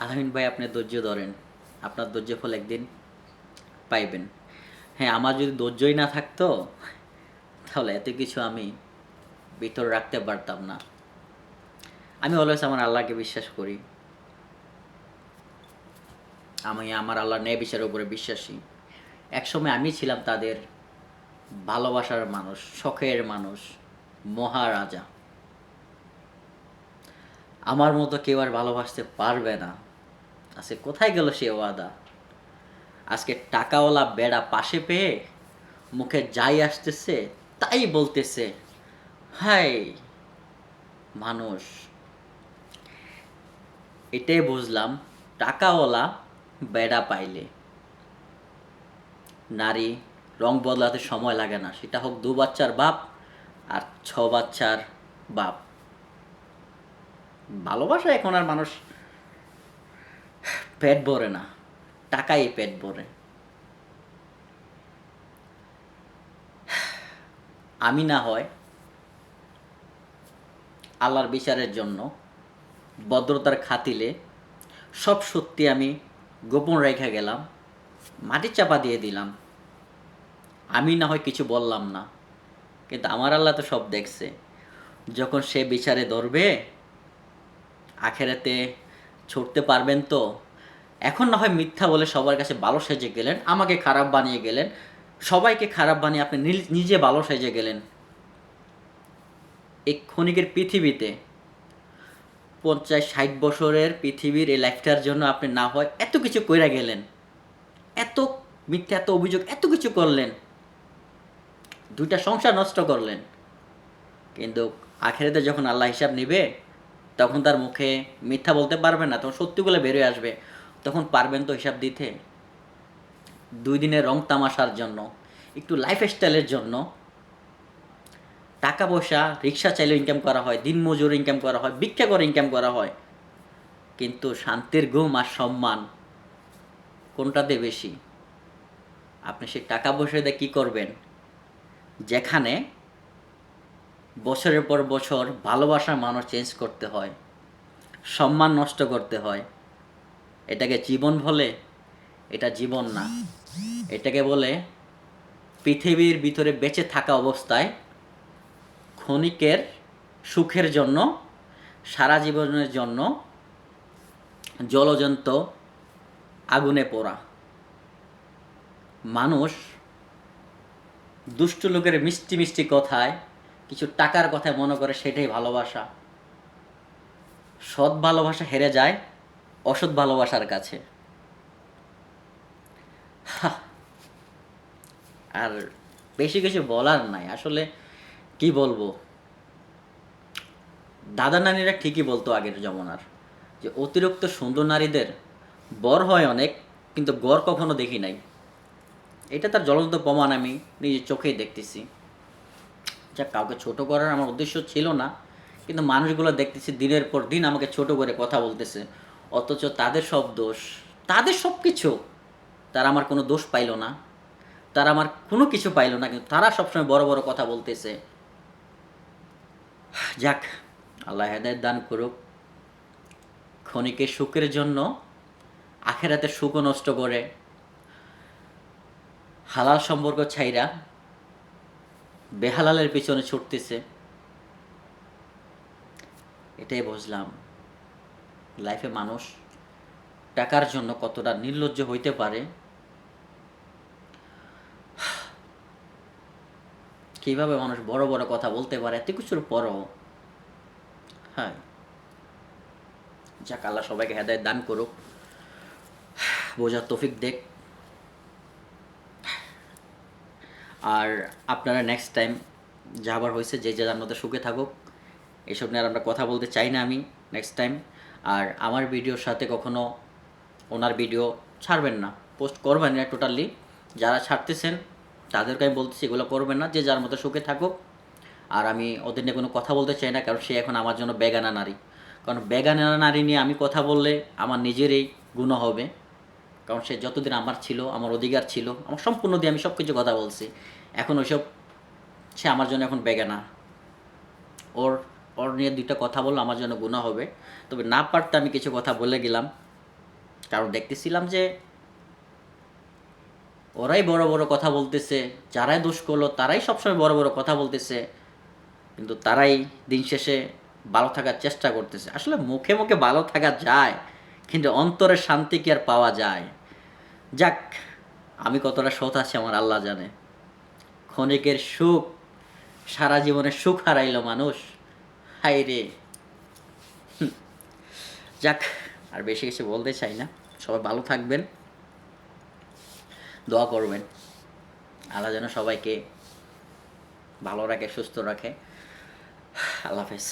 আলামিন ভাই, আপনি ধৈর্য ধরেন। আপনার ধৈর্য ফল একদিন পাইবেন। হ্যাঁ আমার যদি ধৈর্যই না থাকতো, তাহলে এত কিছু আমি ভিতর রাখতে পারতাম না। আমি অলওয়েজ আমার আল্লাহকে বিশ্বাস করি। আমি আমার আল্লাহর ন্যায় বিচারের উপরে বিশ্বাসী। একসময় আমি ছিলাম তাদের ভালোবাসার মানুষ, শখের মানুষ, মহারাজা। আমার মতো কেউ আর ভালোবাসতে পারবে না। আজকে কোথায় গেল সে ওয়াদা? আজকে টাকাওয়ালা বেড়া পাশে পেয়ে মুখে যাই আসতেছে, তাই বলতেছে, হাই, মানুষ। এটাই বুঝলাম, টাকাওয়ালা বেড়া পাইলে। নারী, রং বদলাতে সময় লাগে না, সেটা হোক দু বাচ্চার বাপ আর ছ বাচ্চার বাপ। ভালোবাসা এখন আর মানুষ পেট ভরে না, টাকাই পেট ভরে। আমি না হয় আল্লাহর বিচারের জন্য ভদ্রতার খাতিলে সব সত্যি আমি গোপন রেখে গেলাম মাটির চাপা দিয়ে দিলাম। আমি না হয় কিছু বললাম না, কিন্তু আমার আল্লাহ তো সব দেখছে। যখন সে বিচারে ধরবে, আখেরাতে ছুটতে পারবেন তো? এখন না হয় মিথ্যা বলে সবার কাছে ভালো সেজে গেলেন, আমাকে খারাপ বানিয়ে গেলেন, সবাইকে খারাপ বানিয়ে আপনি নিজে ভালো সেজে গেলেন। এই ক্ষণিকের পৃথিবীতে পঞ্চাশ ষাট বছরের পৃথিবীর এই লাইফটার জন্য আপনি না হয় এত কিছু কইরা গেলেন, এত মিথ্যা, এত অভিযোগ, এত কিছু করলেন, দুইটা সংসার নষ্ট করলেন। কিন্তু আখেরাতে যখন আল্লাহ হিসাব নিবে, তখন তার মুখে মিথ্যা বলতে পারবে না, তখন সত্যিগুলো বেরোয় আসবে। তখন পারবেন তো হিসাব দিতে। দুই দিনের রং তামাশার জন্য, একটু লাইফ স্টাইলের জন্য। টাকা পয়সা রিক্সা চাইলেও ইনকাম করা হয়, দিন মজুর ইনকাম করা হয়, ভিক্ষা করে ইনকাম করা হয়। কিন্তু শান্তির ঘুম আর সম্মান কোনটাতে বেশি? আপনি সেই টাকা পয়সা দিয়ে কী করবেন? যেখানে বছরের পর বছর ভালোবাসার মানুষ চেঞ্জ করতে হয়, সম্মান নষ্ট করতে হয়। এটাকে জীবন বলে, এটা জীবন না। এটাকে বলে পৃথিবীর ভিতরে বেঁচে থাকা অবস্থায় ক্ষণিকের সুখের জন্য, সারা জীবনের জন্য জলজন্ত আগুনে পোড়া। মানুষ দুষ্ট লোকের মিষ্টি মিষ্টি কথায়, কিছু টাকার কথায় মনে করে সেটাই ভালোবাসা। সৎ ভালোবাসা হেরে যায় অসৎ ভালোবাসার কাছে। আর বেশি কিছু বলার নাই। আসলে কি বলব? দাদা নানিরা ঠিকই বলতো আগের জমানার যে অতিরিক্ত সুন্দর নারীদের বর হয় অনেক, কিন্তু গড় কখনো দেখি নাই। এটা তার জ্বলন্ত প্রমাণ আমি নিজের চোখেই দেখতেছি। যা কাউকে ছোট করার আমার উদ্দেশ্য ছিল না, কিন্তু মানুষগুলো দেখতেছি দিনের পর দিন আমাকে ছোট করে কথা বলতেছে। অথচ তাদের সব দোষ। তাদের সব কিছু। তারা আমার কোনো দোষ পাইলো না। তারা আমার কোনো কিছু পাইলো না, কিন্তু তারা সবসময় বড় বড় কথা বলতেছে। যাক, আল্লাহ হেদায়ত দান করুক। ক্ষণিকের সুখের জন্য আখেরাতে সুখও নষ্ট করে। হালাল সম্পর্ক ছাইরা বেহালালের পিছনে ছুটতেছে। এটাই বুঝলাম। লাইফে মানুষ টাকার জন্য কতটা নির্লজ্জ হইতে পারে? কীভাবে মানুষ বড় বড় কথা বলতে পারে? এত কিছুর পরও হ্যাঁ যাক, আল্লাহ সবাইকে হেদায় দান করুক, বোঝার তফিক দেখ আর আপনারা নেক্সট টাইম যাবার হয়েছে, যে যে আপনাদের সুখে থাকুক, এসব নিয়ে আর আমরা কথা বলতে চাই না আমি নেক্সট টাইম আর আমার ভিডিওর সাথে কখনো ওনার ভিডিও ছাড়বেন না, পোস্ট করবেন না টোটালি যারা ছাড়তেছেন, তাদেরকে আমি বলতেছি, এগুলো করবেন না, যে যার মতো সুখে থাকুক। আর আমি ওদের নিয়ে কোনো কথা বলতে চাই না, কারণ সে এখন আমার জন্য বেগানা নারী। কারণ বেগানা নারী নিয়ে আমি কথা বললে আমার নিজেরই গুণ হবে। কারণ সে যতদিন আমার ছিল, আমার অধিকার ছিল, আমার সম্পূর্ণ দিয়ে আমি সব কিছু কথা বলছি। এখন ওইসব, সে আমার জন্য এখন বেগানা। ওর ওর নিয়ে দুইটা কথা বললে, আমার জন্য গুণা হবে। তবে না পারতে আমি কিছু কথা বলে গেলাম। কারণ দেখতেছিলাম যে ওরাই বড় বড় কথা বলতেছে, যারাই দোষ করল, তারাই সবসময় বড় বড় কথা বলতেছে। কিন্তু তারাই দিন শেষে ভালো থাকার চেষ্টা করতেছে। আসলে মুখে মুখে ভালো থাকা যায়, কিন্তু অন্তরের শান্তি কি আর পাওয়া যায়? যাক, আমি কতটা সৎ আছি আমার আল্লাহ জানে। ক্ষণিকের সুখ, সারা জীবনে সুখ হারাইলো মানুষ। হাই রে যাক, আর বেশি কিছু বলতে চাই না। সবাই ভালো থাকবেন। দোয়া করবেন। আল্লাহ যেন সবাইকে ভালো রাখে, সুস্থ রাখে। আল্লাহ হাফেজ।